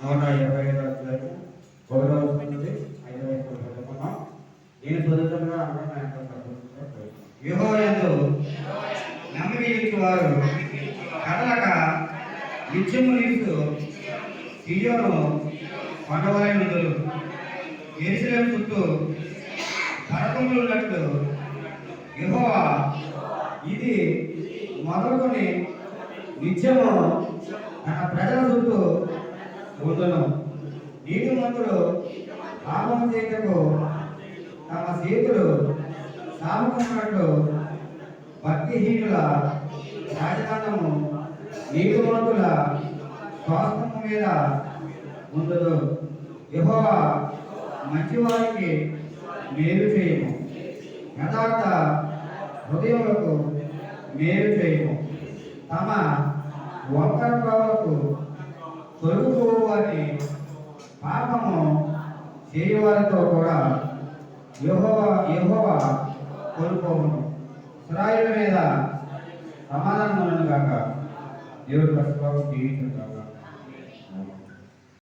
నూట ఇరవై ఐదు అధ్యాయము ఒకటో వస్తుంది ఐదో వస్తుంది చదువుకున్నాం నేను చదువుతున్నా అందరూ వారు కదలక నిత్యము నిలుస్తూ సియోను కొండవలైనందులు ఎరుసలేం చుట్టూ పరకములు ఉన్నట్లు ఇది మొదలుకొని నిత్యము తన ప్రజల చుట్టూ ఉండును నీతిమంతుడు పాపం చేయటకు తమ చేతులు సాముకున్నట్లు భక్తిహీనుల రాజధానము నీతిమంతుల స్వాస్థము మీద ఉండదు యహోవా మంచివారికి మేలు చేయము. యథార్థ హృదయములకు మేలు చేయము. తమ వంకర ప్రభావకు తొలుగు పాపము చేయవారితో కూడా యహోవ యహోవ కోల్పోవును. ఇస్రాయేల్ మీద సమాధానం కాక దేవుడు కష్టం జీవించను కాక